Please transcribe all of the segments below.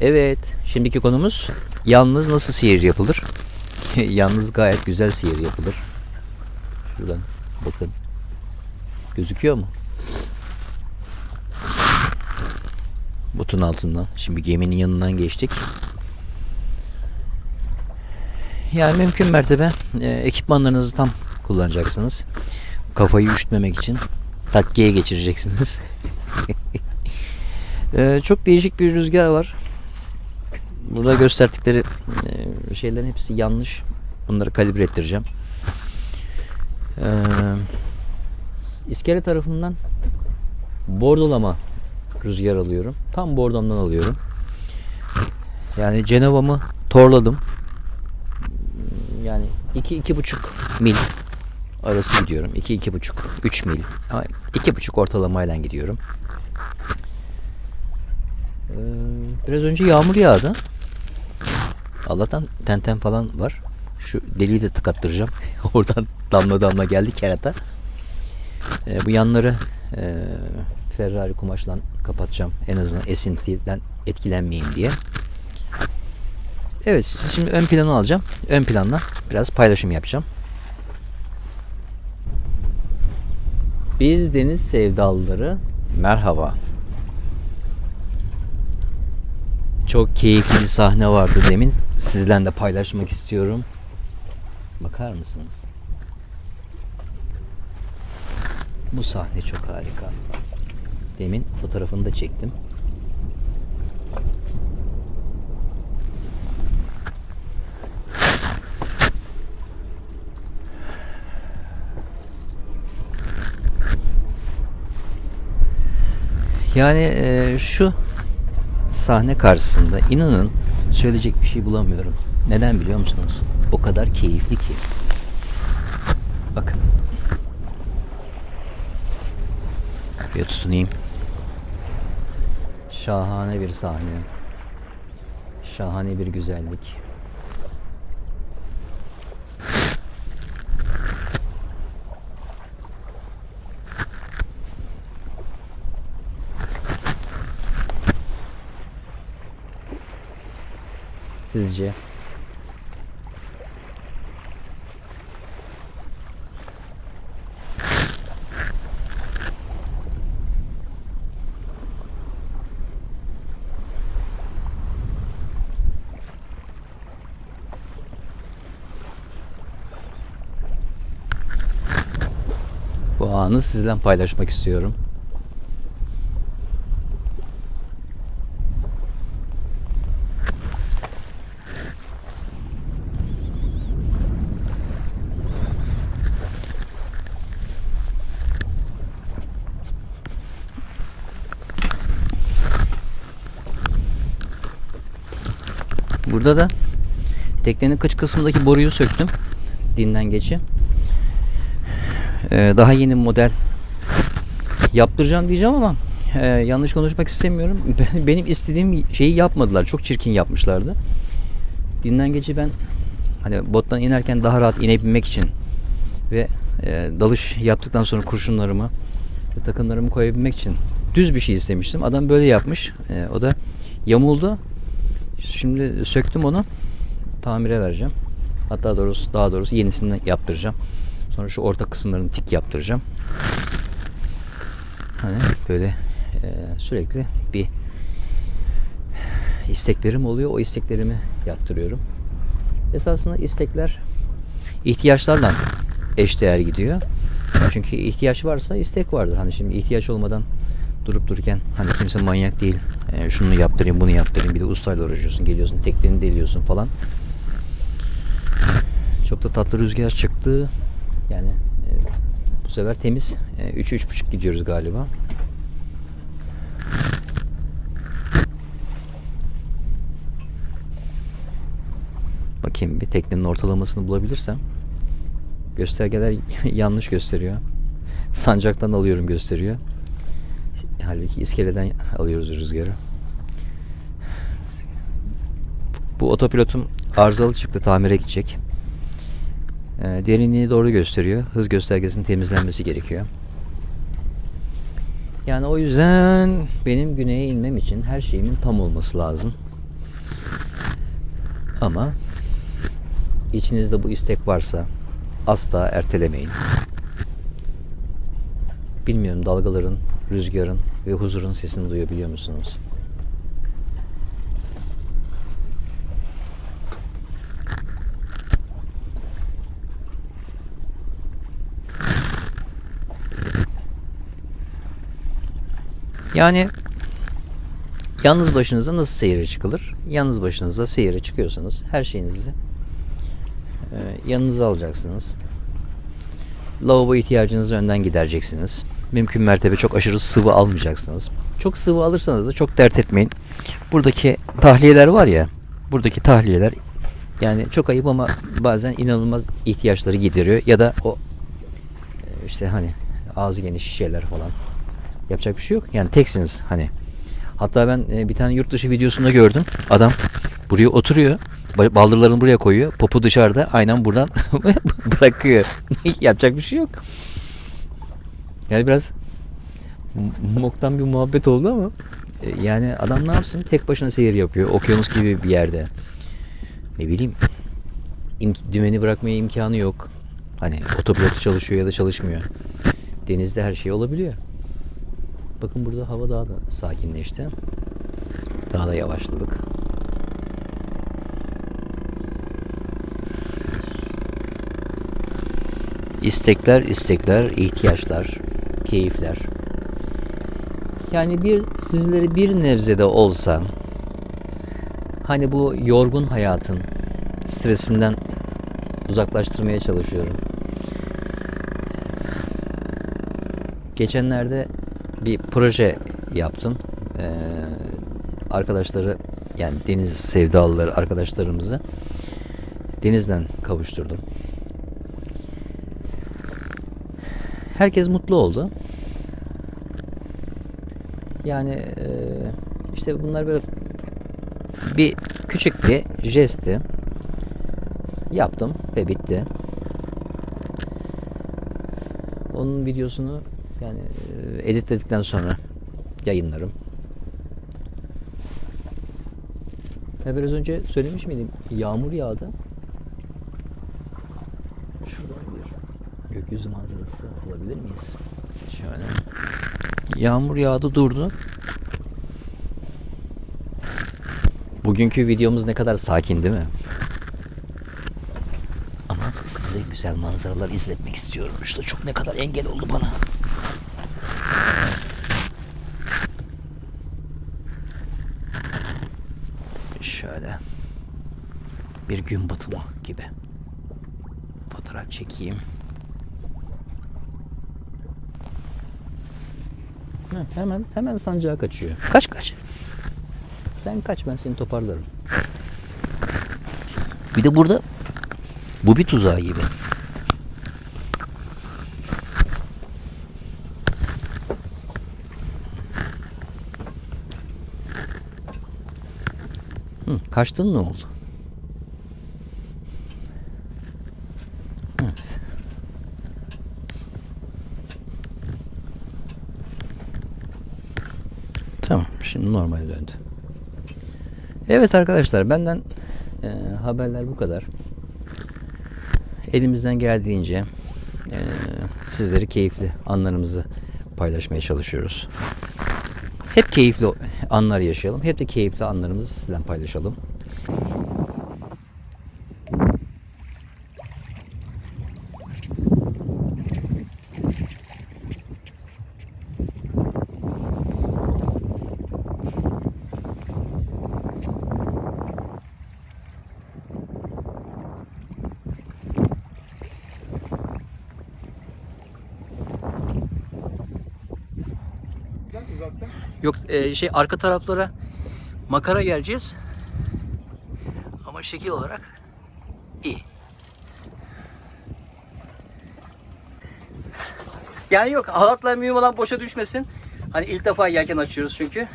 Evet, şimdiki konumuz yalnız nasıl seyir yapılır? yalnız gayet güzel seyir yapılır. Şuradan bakın. Gözüküyor mu? Botun altından. Şimdi geminin yanından geçtik. Yani mümkün mertebe e, ekipmanlarınızı tam kullanacaksınız. Kafayı üşütmemek için takkiye geçireceksiniz. E, çok değişik bir rüzgar var. Burada gösterdikleri e, şeylerin hepsi yanlış. Bunları kalibre ettireceğim. E, iskele tarafından bordolama rüzgar alıyorum. Tam bordomdan alıyorum. Yani Cenova'mı torladım. Yani 2-2,5 mil arası gidiyorum. 2-2,5 3 mil. 2,5 ortalamayla gidiyorum. Ee, biraz önce yağmur yağdı. Allah'tan tenten falan var. Şu deliği de tıkattıracağım. Oradan damla damla geldi kerata. Ee, bu yanları e, Ferrari kumaşla kapatacağım. En azından esintiden etkilenmeyeyim diye. Evet şimdi ön plana alacağım. Ön planla biraz paylaşım yapacağım. Biz deniz sevdalıları merhaba. Çok keyifli bir sahne vardı demin. Sizlerle de paylaşmak istiyorum. Bakar mısınız? Bu sahne çok harika. Demin fotoğrafını da çektim. Yani e, şu sahne karşısında inanın söyleyecek bir şey bulamıyorum. Neden biliyor musunuz? O kadar keyifli ki. Bakın. Bir tutunayım. Şahane bir sahne. Şahane bir güzellik. Sizce? Bu anı sizle paylaşmak istiyorum. Burada da teknenin kıç kısmındaki boruyu söktüm. Dinden geçi. Ee, daha yeni model yaptıracağım diyeceğim ama e, yanlış konuşmak istemiyorum. Ben- Benim istediğim şeyi yapmadılar. Çok çirkin yapmışlardı. Dinden geçi ben hani bottan inerken daha rahat inebilmek için ve e, dalış yaptıktan sonra kurşunlarımı ve takımlarımı koyabilmek için düz bir şey istemiştim. Adam böyle yapmış. E, o da yamuldu. Şimdi söktüm onu. Tamire vereceğim. Hatta doğrusu daha doğrusu yenisini yaptıracağım. Sonra şu orta kısımlarını tik yaptıracağım. Hani böyle e, sürekli bir isteklerim oluyor. O isteklerimi yaptırıyorum. Esasında istekler ihtiyaçlarla eşdeğer gidiyor. Çünkü ihtiyaç varsa istek vardır. Hani şimdi ihtiyaç olmadan durup dururken hani kimse manyak değil. E, şunu yaptırayım, bunu yaptırayım. Bir de ustayla uğraşıyorsun, geliyorsun, tekneni deliyorsun falan. Çok da tatlı rüzgar çıktı. Yani e, bu sefer temiz. E, 3-3.5 gidiyoruz galiba. Bakayım bir teknenin ortalamasını bulabilirsem. Göstergeler yanlış gösteriyor. Sancaktan alıyorum gösteriyor. Halbuki iskeleden alıyoruz rüzgarı. Bu otopilotum arızalı çıktı tamire gidecek. Ee, derinliği doğru gösteriyor. Hız göstergesinin temizlenmesi gerekiyor. Yani o yüzden benim güneye inmem için her şeyimin tam olması lazım. Ama içinizde bu istek varsa asla ertelemeyin. Bilmiyorum dalgaların, rüzgarın ve huzurun sesini duyabiliyor musunuz? Yani yalnız başınıza nasıl seyre çıkılır? Yalnız başınıza seyre çıkıyorsanız her şeyinizi e, yanınıza alacaksınız. Lavabo ihtiyacınızı önden gidereceksiniz. Mümkün mertebe çok aşırı sıvı almayacaksınız. Çok sıvı alırsanız da çok dert etmeyin. Buradaki tahliyeler var ya, buradaki tahliyeler yani çok ayıp ama bazen inanılmaz ihtiyaçları gideriyor ya da o işte hani ağzı geniş şişeler falan yapacak bir şey yok. Yani teksiniz hani. Hatta ben e, bir tane yurt dışı videosunda gördüm. Adam buraya oturuyor. ba- Baldırlarını buraya koyuyor. Popu dışarıda. Aynen buradan bırakıyor. Yapacak bir şey yok. Yani biraz moktan bir muhabbet oldu ama e, yani adam ne yapsın? Tek başına seyir yapıyor. Okyanus gibi bir yerde. Ne bileyim. imk- dümeni bırakmaya imkanı yok. Hani otopilot çalışıyor ya da çalışmıyor. Denizde her şey olabiliyor. Bakın burada hava daha da sakinleşti. Daha da yavaşladık. İstekler, istekler, ihtiyaçlar, keyifler. Yani bir sizleri bir nebzede olsa hani bu yorgun hayatın stresinden uzaklaştırmaya çalışıyorum. Geçenlerde bir proje yaptım. Ee, arkadaşları yani deniz sevdalıları arkadaşlarımızı denizden kavuşturdum. Herkes mutlu oldu. Yani e, işte bunlar böyle bir küçük bir jesti yaptım ve bitti. Onun videosunu yani e, editledikten sonra yayınlarım. Ya biraz önce söylemiş miydim? Yağmur yağdı. Şuradan bir gökyüzü manzarası alabilir miyiz? Şöyle. Yağmur yağdı durdu. Bugünkü videomuz ne kadar sakin değil mi? Ama size güzel manzaralar izletmek istiyorum. İşte çok ne kadar engel oldu bana. Şöyle bir gün batımı gibi fotoğraf çekeyim. Hemen hemen sancağa kaçıyor. Kaç kaç. Sen kaç ben seni toparlarım. Bir de burada bu bir tuzağı gibi. Hı, kaçtın ne oldu? Tamam, şimdi normale döndü. Evet arkadaşlar, benden e, haberler bu kadar. Elimizden geldiğince e, sizleri keyifli anlarımızı paylaşmaya çalışıyoruz. Hep keyifli anlar yaşayalım. Hep de keyifli anlarımızı sizden paylaşalım. Yok e, şey arka taraflara makara geleceğiz. Ama şekil olarak iyi. Yani yok halatla mühim olan boşa düşmesin. Hani ilk defa yelken açıyoruz çünkü.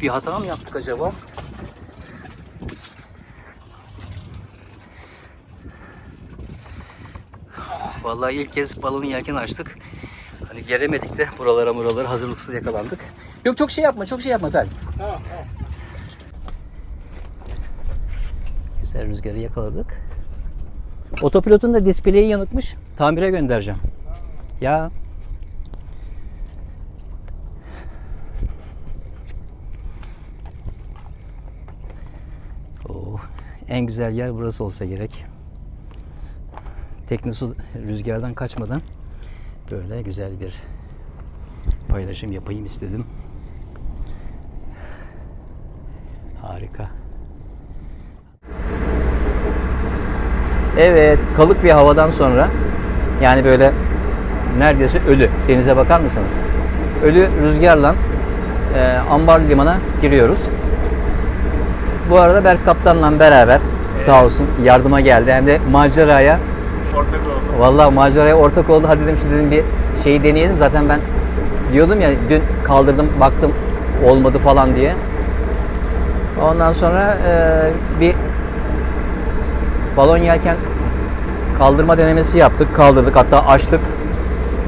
Bir hata mı yaptık acaba? Vallahi ilk kez balonu yelken açtık. Hani gelemedik de buralara buralara hazırlıksız yakalandık. Yok çok şey yapma çok şey yapma Fel. Tamam tamam. Güzel rüzgarı yakaladık. Otopilotun da displeyi yanıkmış. Tamire göndereceğim. Ya. Oh, en güzel yer burası olsa gerek. Teknosu rüzgardan kaçmadan böyle güzel bir paylaşım yapayım istedim. Harika. Evet, kalık bir havadan sonra yani böyle neredeyse ölü. Denize bakar mısınız? Ölü rüzgarla e, ambar limana giriyoruz. Bu arada Berk Kaptan'la beraber sağ olsun yardıma geldi. Hem de maceraya Ortak oldu. Vallahi maceraya ortak oldu. Hadi dedim şu dedim bir şeyi deneyelim. Zaten ben diyordum ya dün kaldırdım baktım olmadı falan diye. Ondan sonra e, bir balon yelken kaldırma denemesi yaptık. Kaldırdık hatta açtık.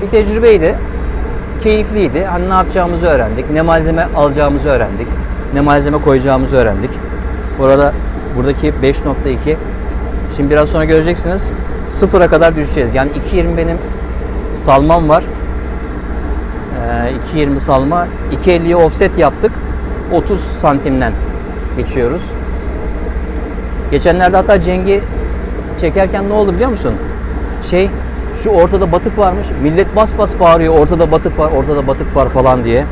Bir tecrübeydi. Keyifliydi. Hani ne yapacağımızı öğrendik. Ne malzeme alacağımızı öğrendik. Ne malzeme koyacağımızı öğrendik. Burada buradaki 5.2 Şimdi biraz sonra göreceksiniz. Sıfıra kadar düşeceğiz. Yani 2.20 benim salmam var. Ee, 2.20 salma. 2.50'ye offset yaptık. 30 santimden geçiyoruz. Geçenlerde hatta Cengi çekerken ne oldu biliyor musun? Şey şu ortada batık varmış. Millet bas bas bağırıyor. Ortada batık var, ortada batık var falan diye.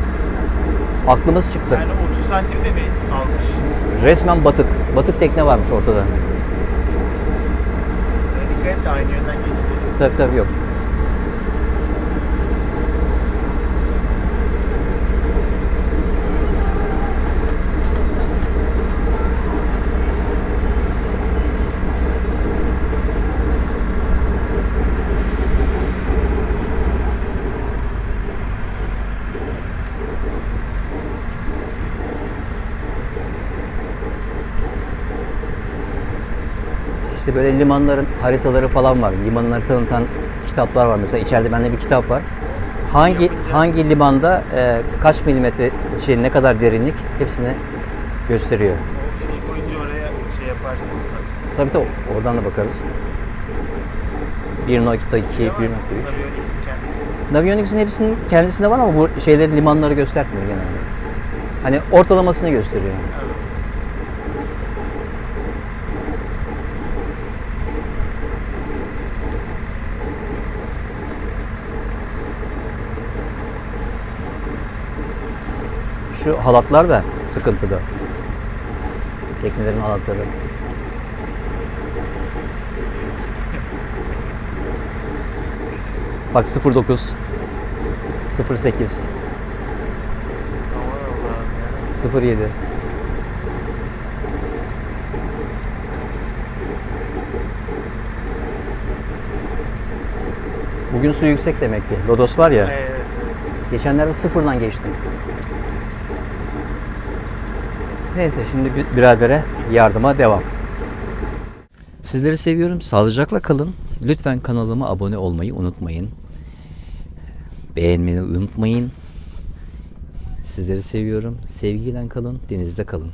Aklımız çıktı. Yani 30 santimde mi almış? Resmen batık. Batık tekne varmış ortada. Aynı yönden geçmiyor. Tabii. İşte böyle limanların haritaları falan var. Limanları tanıtan kitaplar var. Mesela içeride bende bir kitap var. Hangi hangi limanda e, kaç milimetre şey ne kadar derinlik hepsini gösteriyor. O şeyi koyunca oraya şey yaparsın. Tabii tabii oradan da bakarız. 1.2, 1.3. Navionics'in kendisi. Navionics'in hepsinin kendisinde var ama bu şeyleri limanları göstermiyor genelde. Hani ortalamasını gösteriyor. Evet. Şu halatlar da sıkıntıda. Teknelerin halatları. Bak 09 08 Aman Allah'ım ya. 07 Bugün su yüksek demek ki. Lodos var ya. Evet. Geçenlerde sıfırdan geçtim. Neyse şimdi bi- biradere yardıma devam. Sizleri seviyorum. Sağlıcakla kalın. Lütfen kanalıma abone olmayı unutmayın. Beğenmeyi unutmayın. Sizleri seviyorum. Sevgiyle kalın. Denizde kalın.